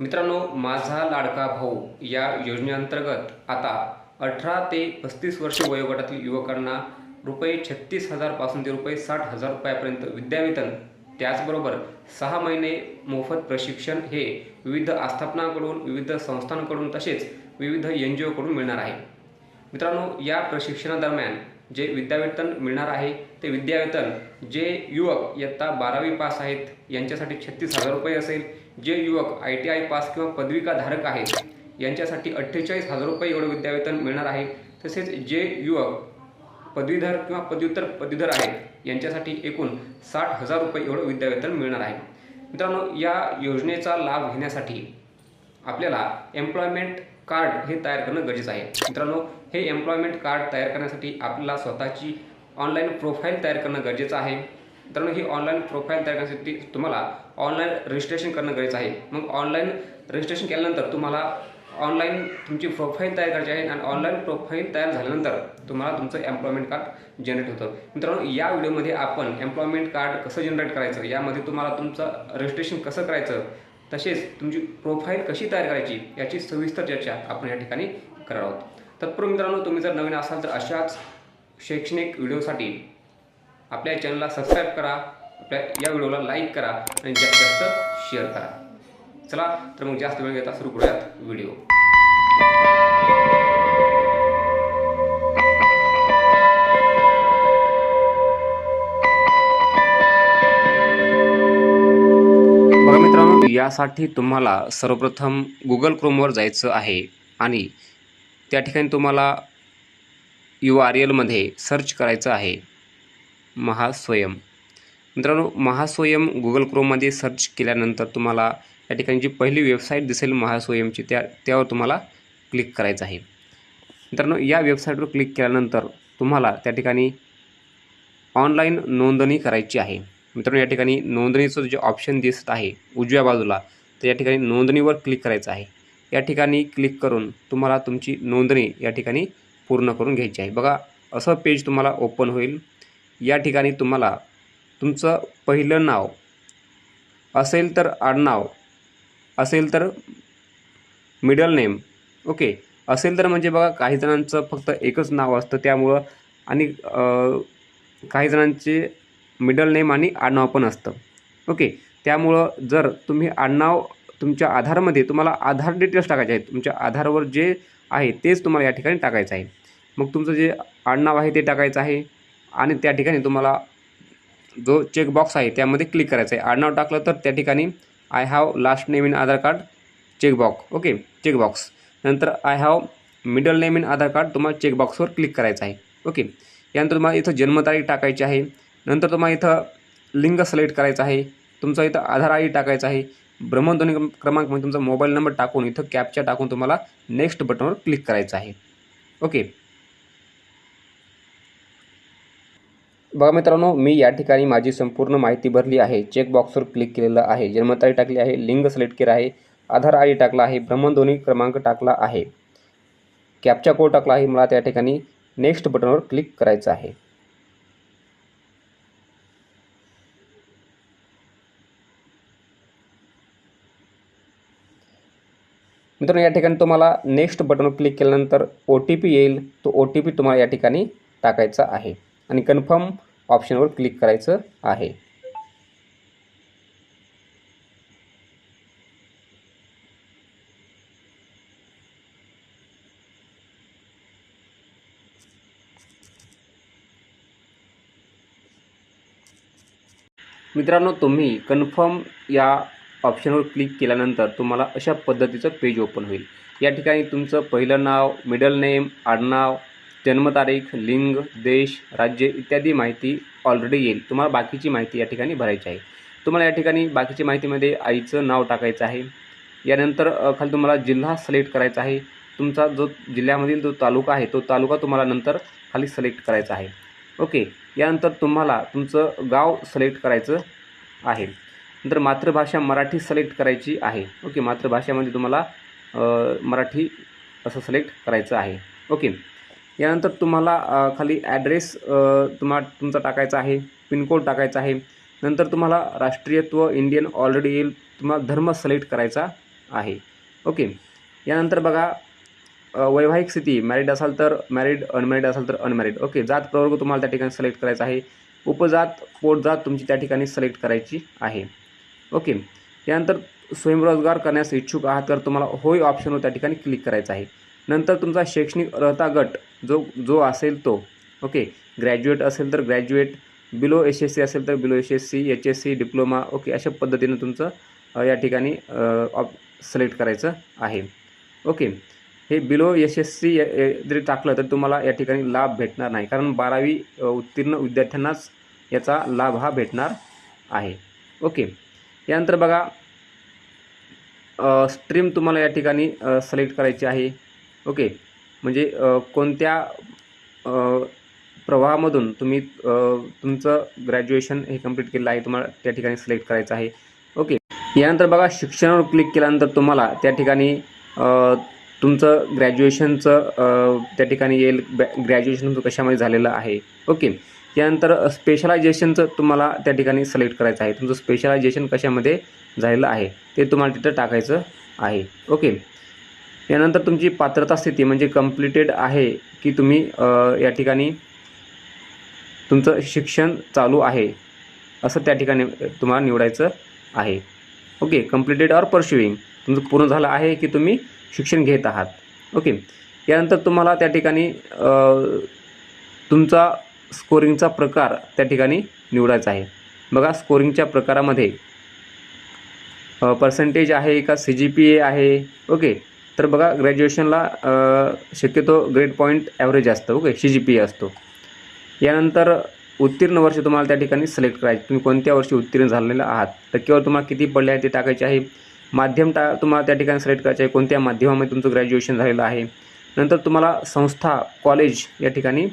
मित्रांनो माझा लाडका भाऊ या योजनेअंतर्गत आता अठरा ते पस्तीस वर्ष वयोगटातील युवकांना रुपये छत्तीस हजारपासून ते रुपये साठ हजार रुपयापर्यंत विद्यावेतन त्याचबरोबर सहा महिने मोफत प्रशिक्षण हे विविध आस्थापनाकडून विविध संस्थांकडून तसेच विविध एन जी ओकडून मिळणार आहे. मित्रांनो या प्रशिक्षणादरम्यान जे विद्यावेतन मिळणार आहे ते विद्यावेतन जे युवक इयत्ता बारावी पास आहेत यांच्यासाठी छत्तीस हजार रुपये असेल. जे युवक आय टी आय पास किंवा पदविकाधारक आहेत यांच्यासाठी अठ्ठेचाळीस हजार रुपये एवढं विद्यावेतन मिळणार आहे. तसेच जे युवक पदवीधर किंवा पदव्युत्तर पदवीधर आहेत यांच्यासाठी एकूण साठ हजार रुपये एवढं विद्यावेतन मिळणार आहे. मित्रांनो या योजनेचा लाभ घेण्यासाठी आपल्याला एम्प्लॉयमेंट कार्ड हे तयार करणं गरजेचं आहे. मित्रांनो हे एम्प्लॉयमेंट कार्ड तयार करण्यासाठी आपल्याला स्वतःची ऑनलाईन प्रोफाईल तयार करणं गरजेचं आहे. मित्रांनो ही ऑनलाईन प्रोफाईल तयार करण्यासाठी तुम्हाला ऑनलाईन रजिस्ट्रेशन करणं गरजेचं आहे. मग ऑनलाईन रजिस्ट्रेशन केल्यानंतर तुम्हाला ऑनलाईन तुमची प्रोफाईल तयार करायची आहे आणि ऑनलाईन प्रोफाईल तयार झाल्यानंतर तुम्हाला तुमचं एम्प्लॉयमेंट कार्ड जनरेट होतं. मित्रांनो या व्हिडिओमध्ये आपण एम्प्लॉयमेंट कार्ड कसं जनरेट करायचं? यामध्ये तुम्हाला तुमचं रजिस्ट्रेशन कसं करायचं? तसेच तुमची प्रोफाईल कशी तयार करायची याची सविस्तर चर्चा आपण या ठिकाणी करणार आहोत. तत्पूर्वी मित्रांनो तुम्ही जर नवीन असाल तर अशाच शैक्षणिक व्हिडिओसाठी आपल्या चॅनलला सबस्क्राईब करा आपल्या या व्हिडिओला लाईक करा आणि जास्तीत जास्त शेअर करा. चला तर मग जास्त वेळ घेता सुरू करूयात व्हिडिओ यासाठी तुम्हाला सर्वप्रथम गुगल क्रोमवर जायचं आहे आणि त्या ठिकाणी तुम्हाला यू आर एलमध्ये सर्च करायचं आहे. महास्वयम मित्रांनो महास्वयम गुगल क्रोममध्ये सर्च केल्यानंतर तुम्हाला या ठिकाणी जी पहिली वेबसाईट दिसेल महास्वयमची त्या त्यावर तुम्हाला क्लिक करायचं आहे. मित्रांनो या वेबसाईटवर क्लिक केल्यानंतर तुम्हाला त्या ठिकाणी ऑनलाईन नोंदणी करायची आहे. मित्रांनो या ठिकाणी नोंदणीचं जे ऑप्शन दिसत आहे उजव्या बाजूला तर या ठिकाणी नोंदणीवर क्लिक करायचं आहे. या ठिकाणी क्लिक करून तुम्हाला तुमची नोंदणी या ठिकाणी पूर्ण करून घ्यायची आहे. बघा असं पेज तुम्हाला ओपन होईल. या ठिकाणी तुम्हाला तुमचं पहिलं नाव असेल तर आडनाव असेल तर मिडल नेम ओके असेल तर म्हणजे बघा काही जणांचं फक्त एकच नाव असतं त्यामुळं आणि काही जणांचे मिडल नेम आणि आडनाव पण असतं. ओके त्यामुळं जर तुम्ही आडनाव तुमच्या आधारमध्ये तुम्हाला आधार डिटेल्स टाकायचे आहेत तुमच्या आधारवर जे आहे तेच तुम्हाला या ठिकाणी टाकायचं आहे. मग तुमचं जे आडनाव आहे ते टाकायचं आहे आणि त्या ठिकाणी तुम्हाला जो चेकबॉक्स आहे त्यामध्ये क्लिक करायचं आहे. आडनाव टाकलं तर त्या ठिकाणी I have last name in Aadhaar card checkbox okay checkbox नंतर I have middle name in Aadhaar card तुम्हाला चेकबॉक्सवर क्लिक करायचं आहे. ओके यानंतर तुम्हाला इथं जन्मतारीख टाकायची आहे. नंतर तुम्हाला इथं लिंग सिलेक्ट करायचं आहे. तुमचं इथं आधार आय डी टाकायचं आहे. भ्रमणध्वनी क्रम- क्रमांक म्हणजे तुमचा मोबाईल नंबर टाकून इथं कॅपच्या टाकून तुम्हाला नेक्स्ट बटनवर क्लिक करायचं आहे. ओके बघा मित्रांनो मी या ठिकाणी माझी संपूर्ण माहिती भरली आहे. चेकबॉक्सवर क्लिक केलेलं आहे. जन्मतारीख टाकली आहे. लिंग सिलेक्ट केलं आहे. आधार आय डी टाकला आहे. भ्रमणध्वनी क्रमांक टाकला आहे. कॅपचा कोड टाकला आहे. मला त्या ठिकाणी नेक्स्ट बटनवर क्लिक करायचं आहे. मित्रांनो या ठिकाणी तुम्हाला नेक्स्ट बटनवर क्लिक केल्यानंतर ओ टी पी येईल. तो ओ टी पी तुम्हाला या ठिकाणी टाकायचा आहे. आणि कन्फर्म ऑप्शनवर क्लिक करायचं आहे. मित्रांनो तुम्ही कन्फर्म या ऑप्शनवर क्लिक केल्यानंतर तुम्हाला अशा पद्धतीचं पेज ओपन होईल. या ठिकाणी तुमचं पहिलं नाव मिडल नेम आडनाव जन्मतारीख लिंग देश राज्य इत्यादी माहिती ऑलरेडी येईल. तुम्हाला बाकीची माहिती या ठिकाणी भरायची आहे. तुम्हाला या ठिकाणी बाकीची माहितीमध्ये आईचं नाव टाकायचं आहे. यानंतर खाली तुम्हाला जिल्हा सिलेक्ट करायचा आहे. तुमचा जो जिल्ह्यामधील जो तालुका आहे तो तालुका तुम्हाला नंतर खाली सिलेक्ट करायचा आहे. ओके. यानंतर तुम्हाला तुमचं गाव सिलेक्ट करायचं आहे. नंतर मातृभाषा मराठी सिलेक्ट करायची आहे. ओके मातृभाषेमध्ये तुम्हाला मराठी असं सिलेक्ट करायचं आहे. ओके यानंतर तुम्हाला खाली ॲड्रेस तुम्हाला तुमचा टाकायचा आहे पिनकोड टाकायचा आहे. नंतर तुम्हाला राष्ट्रीयत्व इंडियन ऑलरेडी येईल तुम्हाला धर्म सिलेक्ट करायचा आहे. ओके यानंतर बघा वैवाहिक स्थिती मॅरिड असाल तर मॅरिड अनमॅरिड असाल तर अनमॅरिड ओके जात प्रवर्ग तुम्हाला त्या ठिकाणी सिलेक्ट करायचा आहे. उपजात पोटजात तुमची त्या ठिकाणी सिलेक्ट करायची आहे. ओके. यानंतर स्वयंरोजगार करण्यास इच्छुक आहात तर तुम्हाला होय ऑप्शनवर त्या ठिकाणी क्लिक करायचं आहे. नंतर तुमचा शैक्षणिक अर्हता गट जो जो असेल तो ओके. ग्रॅज्युएट असेल तर graduate below S S C असेल तर below S S C H S C diploma okay. अशा पद्धतीनं तुमचं या ठिकाणी ऑप सिलेक्ट करायचं आहे. ओके. हे बिलो एस एस सी जरी टाकलं तर तुम्हाला या ठिकाणी लाभ भेटणार नाही कारण बारावी उत्तीर्ण विद्यार्थ्यांनाच याचा लाभ हा भेटणार आहे. ओके. यानंतर बघा स्ट्रीम तुम्हाला या ठिकाणी सिलेक्ट करायची आहे. ओके म्हणजे कोणत्या प्रवाहामधून तुम्ही तुमचं ग्रॅज्युएशन हे कंप्लीट केलं आहे तुम्हाला त्या ठिकाणी सिलेक्ट करायचं आहे. ओके यानंतर बघा शिक्षणावर क्लिक केल्यानंतर तुम्हाला त्या ठिकाणी तुमचं ग्रॅज्युएशनचं त्या ठिकाणी येईल ग्रॅज्युएशन तुमचं कशामध्ये झालेलं आहे. ओके यानंतर स्पेशलायझेशनचं तुम्हाला त्या ठिकाणी सिलेक्ट करायचं आहे. तुमचं स्पेशलायझेशन कशामध्ये झालेलं आहे ते तुम्हाला तिथं टाकायचं आहे. ओके यानंतर तुमची पात्रता स्थिती म्हणजे कम्प्लिटेड आहे की तुम्ही या ठिकाणी तुमचं शिक्षण चालू आहे असं त्या ठिकाणी तुम्हाला निवडायचं आहे. ओके कम्प्लिटेड ऑर परश्युईंग तुमचं पूर्ण झालं आहे की तुम्ही शिक्षण घेत आहात. ओके यानंतर तुम्हाला त्या ठिकाणी तुमचा स्कोरिंगचा प्रकार त्या ठिकाणी निवडायचा आहे. बघा स्कोरिंगच्या प्रकारामध्ये पर्सेंटेज आहे का सी जी पी ए आहे? ओके तर बघा ग्रॅज्युएशनला शक्यतो ग्रेड पॉईंट ॲव्हरेज असतं okay C G P A असतो. यानंतर उत्तीर्ण वर्ष तुम्हाला त्या ठिकाणी सिलेक्ट करायचे. तुम्ही कोणत्या वर्षी उत्तीर्ण झालेलं आहात? टक्केवर तुम्हाला किती पडले आहे ते टाकायचे आहे. माध्यम टा तुम्हाला त्या ठिकाणी सिलेक्ट करायचे आहे. कोणत्या माध्यमामध्ये तुमचं ग्रॅज्युएशन झालेलं आहे? नंतर तुम्हाला संस्था कॉलेज या ठिकाणी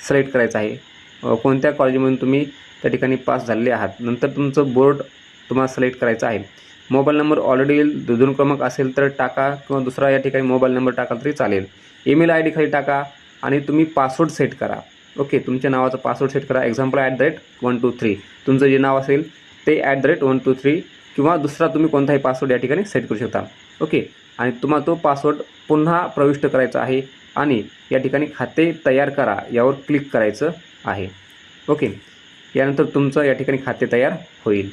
सिलेक्ट करायचं आहे. कोणत्या कॉलेजमधून तुम्ही त्या ठिकाणी पास झालेले आहात? नंतर तुमचं बोर्ड तुम्हाला सिलेक्ट करायचं आहे. मोबाईल नंबर ऑलरेडी दोन क्रमांक असेल तर टाका किंवा दुसरा या ठिकाणी मोबाईल नंबर टाका तरी चालेल. ईमेल आय डी खाली टाका आणि तुम्ही पासवर्ड सेट करा. ओके तुमच्या नावाचा पासवर्ड सेट करा. Example at the rate one two three तुमचं जे नाव असेल ते at the rate one two three किंवा दुसरा तुम्ही कोणताही पासवर्ड या ठिकाणी सेट करू शकता. ओके आणि तुम्हाला तो पासवर्ड पुन्हा प्रविष्ट करायचा आहे आणि या ठिकाणी खाते तयार करा यावर क्लिक करायचं आहे. ओके यानंतर तुमचं या ठिकाणी खाते तयार होईल.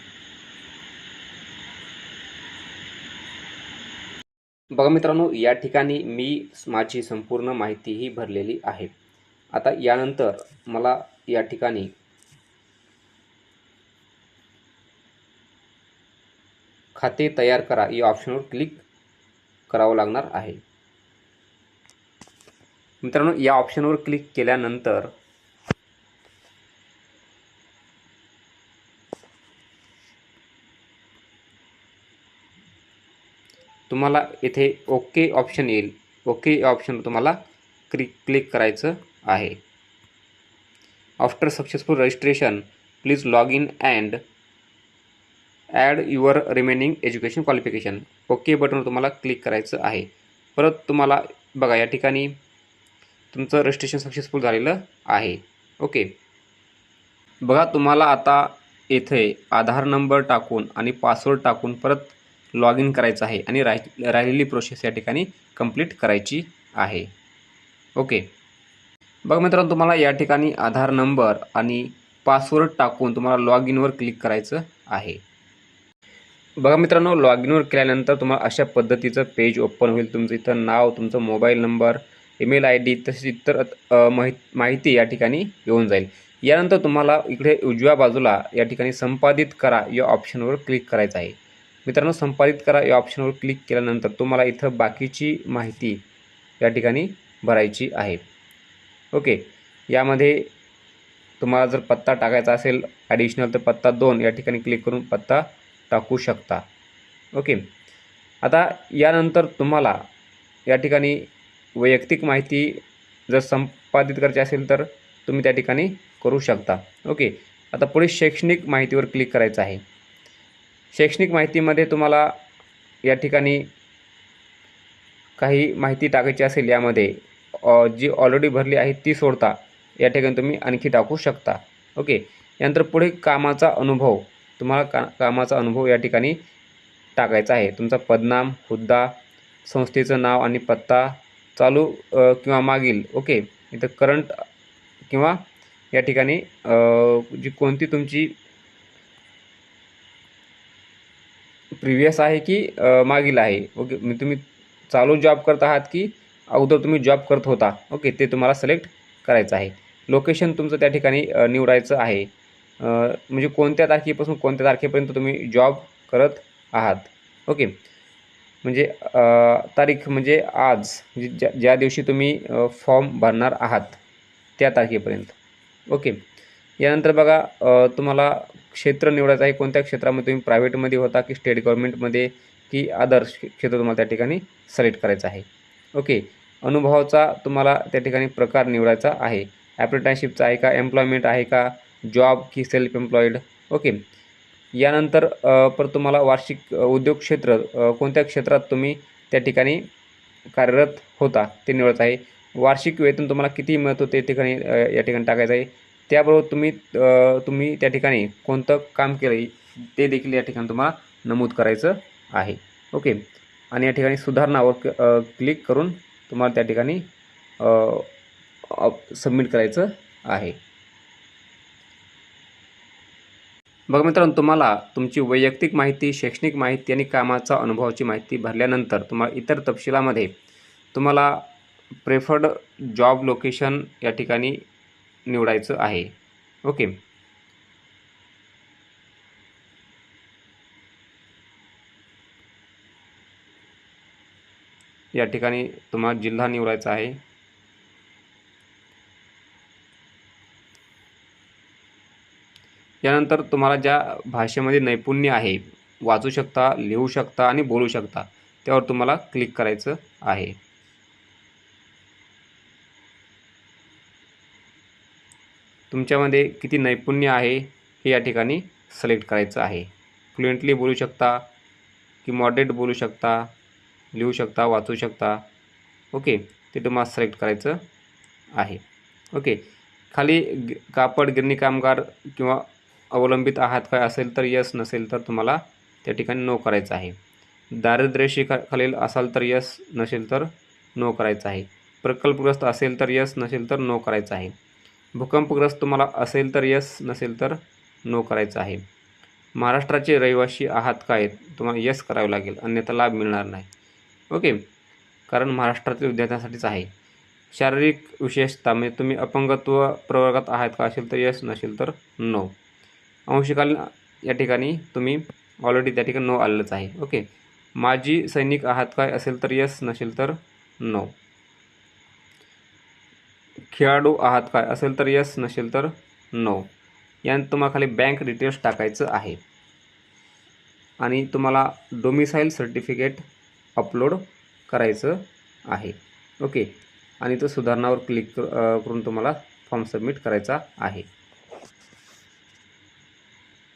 बघा मित्रांनो या ठिकाणी मी माझी संपूर्ण माहितीही भरलेली आहे. आता यानंतर मला या ठिकाणी खाते तयार करा या ऑप्शनवर क्लिक करावं लागणार आहे. मित्रांनो या ऑप्शनवर क्लिक केल्यानंतर तुम्हाला इथे ओके ऑप्शन येईल. ओके या ऑप्शनवर तुम्हाला क्लिक क्लिक करायचं आहे. After successful registration please log in and add your remaining education qualification. Okay बटनवर तुम्हाला क्लिक करायचं आहे. परत तुम्हाला बघा या ठिकाणी तुमचं रजिस्ट्रेशन सक्सेसफुल झालेलं आहे. ओके. बघा तुम्हाला आता येथे आधार नंबर टाकून आणि पासवर्ड टाकून परत लॉग इन करायचं आहे आणि राहि राहिलेली प्रोसेस या ठिकाणी कंप्लीट करायची आहे. ओके. बघा मित्रांनो तुम्हाला या ठिकाणी आधार नंबर आणि पासवर्ड टाकून तुम्हाला लॉग इनवर क्लिक करायचं आहे. बघा मित्रांनो लॉग इनवर केल्यानंतर तुम्हाला अशा पद्धतीचं पेज ओपन होईल. तुमचं इथं नाव तुमचं mobile number email I D तसेच इतर अ, माहिती या ठिकाणी येऊन जाईल. यानंतर तुम्हाला इकडे उजव्या बाजूला या ठिकाणी संपादित करा या ऑप्शनवर क्लिक करायचं आहे. मित्रांनो संपादित करा या ऑप्शनवर क्लिक केल्यानंतर तुम्हाला इथं बाकीची माहिती या ठिकाणी भरायची आहे. ओके यामध्ये तुम्हाला जर पत्ता टाकायचा असेल ॲडिशनल तर पत्ता दोन या ठिकाणी क्लिक करून पत्ता टाकू शकता. ओके. आता यानंतर तुम्हाला या ठिकाणी वैयक्तिक माहिती जर संपादित करायची असेल तर तुम्ही त्या ठिकाणी करू शकता. ओके. आता पुढे शैक्षणिक माहितीवर क्लिक करायचं आहे. शैक्षणिक माहितीमध्ये तुम्हाला या ठिकाणी काही माहिती टाकायची असेल यामध्ये जी ऑलरेडी भरली आहे ती सोडता. या ठिकाणी तुम्ही आणखी टाकू शकता. ओके. यानंतर पुढे कामाचा अनुभव. तुम्हाला का कामाचा अनुभव या ठिकाणी टाकायचा आहे. तुमचा पदनाम हुद्दा संस्थेचं नाव आणि पत्ता चालू किंवा मागील ओके. इथं करंट किंवा या ठिकाणी जी कोणती तुमची प्रिव्हियस आहे की मागील आहे. ओके मी तुम्ही चालू जॉब करत आहात की अगोदर तुम्ही जॉब करत होता. ओके ते तुम्हाला सिलेक्ट करायचं आहे. लोकेशन तुमचं त्या ठिकाणी निवडायचं आहे. म्हणजे कोणत्या तारखेपासून कोणत्या तारखेपर्यंत तुम्ही जॉब करत आहात? ओके म्हणजे तारीख म्हणजे आज म्हणजे ज्या ज्या दिवशी तुम्ही फॉर्म भरणार आहात त्या तारखेपर्यंत. ओके यानंतर बघा तुम्हाला क्षेत्र निवडायचं आहे कोणत्या क्षेत्रामध्ये तुम्ही प्रायव्हेटमध्ये होता की स्टेट गव्हर्नमेंटमध्ये की अदर क्षेत्र तुम्हाला त्या ठिकाणी सिलेक्ट करायचं आहे. ओके अनुभवाचा तुम्हाला त्या ठिकाणी प्रकार निवडायचा आहे. ॲप्रेंटायशिपचा आहे का? एम्प्लॉयमेंट आहे का? जॉब की सेल्फ एम्प्लॉईड ओके यानंतर परत तुम्हाला वार्षिक उद्योग क्षेत्र कोणत्या क्षेत्रात तुम्ही त्या ठिकाणी कार्यरत होता? ते निवडत आहे. वार्षिक वेतन तुम्हाला किती मिळतं ते ठिकाणी या ठिकाणी टाकायचं आहे. त्याबरोबर तुम्ही तुम्ही त्या ठिकाणी कोणतं काम केलं आहे? ते देखील या ठिकाणी तुम्हाला नमूद करायचं आहे. ओके आणि या ठिकाणी सुधारणावर क्लिक करून तुम्हाला त्या ठिकाणी सबमिट करायचं आहे. बघा मित्रांनो तुम्हाला तुमची वैयक्तिक माहिती शैक्षणिक माहिती आणि कामाचा अनुभवाची माहिती भरल्यानंतर तुम्हाला इतर तपशिलामध्ये तुम्हाला प्रेफर्ड जॉब लोकेशन या ठिकाणी निवडायचं आहे. ओके. या ठिकाणी तुम्हाला जिल्हा निवडायचा आहे. यानंतर तुम्हाला ज्या भाषेमध्ये नैपुण्य आहे वाचू शकता लिहू शकता आणि बोलू शकता त्यावर तुम्हाला क्लिक करायचं आहे. तुमच्यामध्ये किती नैपुण्य आहे हे या ठिकाणी सिलेक्ट करायचं आहे. फ्लुएंटली बोलू शकता की मॉडरेट बोलू शकता लिहू शकता वाचू शकता. ओके ते तुम्हाला सिलेक्ट करायचं आहे. ओके खाली कापड गिरणी कामगार किंवा अवलंबित आहात काय असेल तर यस नसेल तर तुम्हाला त्या ठिकाणी नो करायचं आहे. दारिद्र्यरेषेखा खालील असाल तर यस नसेल तर नो करायचं आहे. प्रकल्पग्रस्त असेल तर यस नसेल तर नो करायचं आहे. भूकंपग्रस्त तुम्हाला असेल तर यस नसेल तर नो करायचं आहे. महाराष्ट्राचे रहिवासी आहात काय? तुम्हाला यस करावं लागेल. अन्यथा लाभ मिळणार नाही. ओके? कारण महाराष्ट्रातील विद्यार्थ्यांसाठीच आहे. शारीरिक विशेषता म्हणजे तुम्ही अपंगत्व प्रवर्गात आहात का? असेल तर यस नसेल तर नो अंशकालीन या ठिकाणी तुम्ही ऑलरेडी त्या ठिकाणी नो आलेलंच आहे. ओके माजी सैनिक आहात काय असेल तर यस नसेल तर नो खेळाडू आहात काय असेल तर यस नसेल तर नो यानंतर तुम्हाला खाली बँक डिटेल्स टाकायचं आहे. आणि तुम्हाला डोमिसाईल सर्टिफिकेट अपलोड करायचं आहे. ओके आणि तो सुधारणावर क्लिक करून तुम्हाला फॉर्म सबमिट करायचा आहे.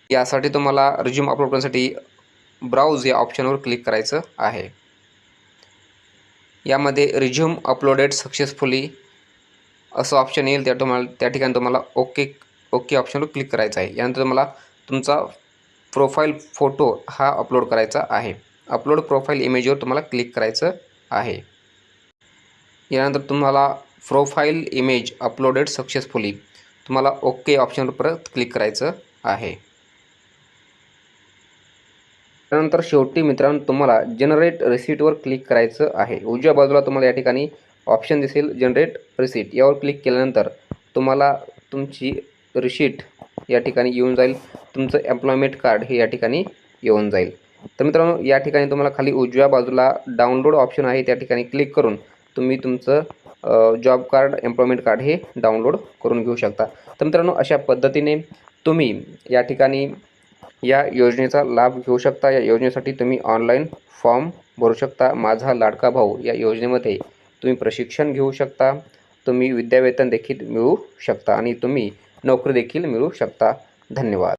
यासाठी तुम्हाला रिझ्यूम अपलोड करण्यासाठी ब्राउज या ऑप्शनवर क्लिक करायचं आहे. यामध्ये रिझ्यूम अपलोडेड सक्सेसफुली असं ऑप्शन येईल त्या तुम्हाला त्या ठिकाणी तुम्हाला ओके ओके ऑप्शनवर क्लिक करायचं आहे. यानंतर तुम्हाला तुमचा प्रोफाईल फोटो हा अपलोड करायचा आहे. अपलोड प्रोफाईल इमेजवर तुम्हाला क्लिक करायचं आहे. यानंतर तुम्हाला प्रोफाईल इमेज अपलोडेड सक्सेसफुली तुम्हाला ओके ऑप्शनवर परत क्लिक करायचं आहे. त्यानंतर शेवटी मित्रांनो तुम्हाला जनरेट रिसीटवर क्लिक करायचं आहे. उजव्या बाजूला तुम्हाला या ठिकाणी ऑप्शन दिसेल जनरेट रिसीट यावर क्लिक केल्यानंतर तुम्हाला तुमची रिसीट या ठिकाणी येऊन जाईल. तुमचं एम्प्लॉयमेंट कार्ड हे या ठिकाणी येऊन जाईल. तर मित्रांनो या ठिकाणी तुम्हाला खाली उजव्या बाजूला डाउनलोड ऑप्शन आहे त्या ठिकाणी क्लिक करून तुम्ही तुमचं जॉब कार्ड एम्प्लॉयमेंट कार्ड हे डाउनलोड करून घेऊ शकता. तर मित्रांनो अशा पद्धतीने तुम्ही या ठिकाणी या योजनेचा लाभ घेऊ शकता. या योजनेसाठी तुम्ही ऑनलाईन फॉर्म भरू शकता. माझा लाडका भाऊ या योजनेमध्ये तुम्ही प्रशिक्षण घेऊ शकता. तुम्ही विद्यावेतन देखील मिळवू शकता आणि तुम्ही नोकरी देखील मिळवू शकता. धन्यवाद.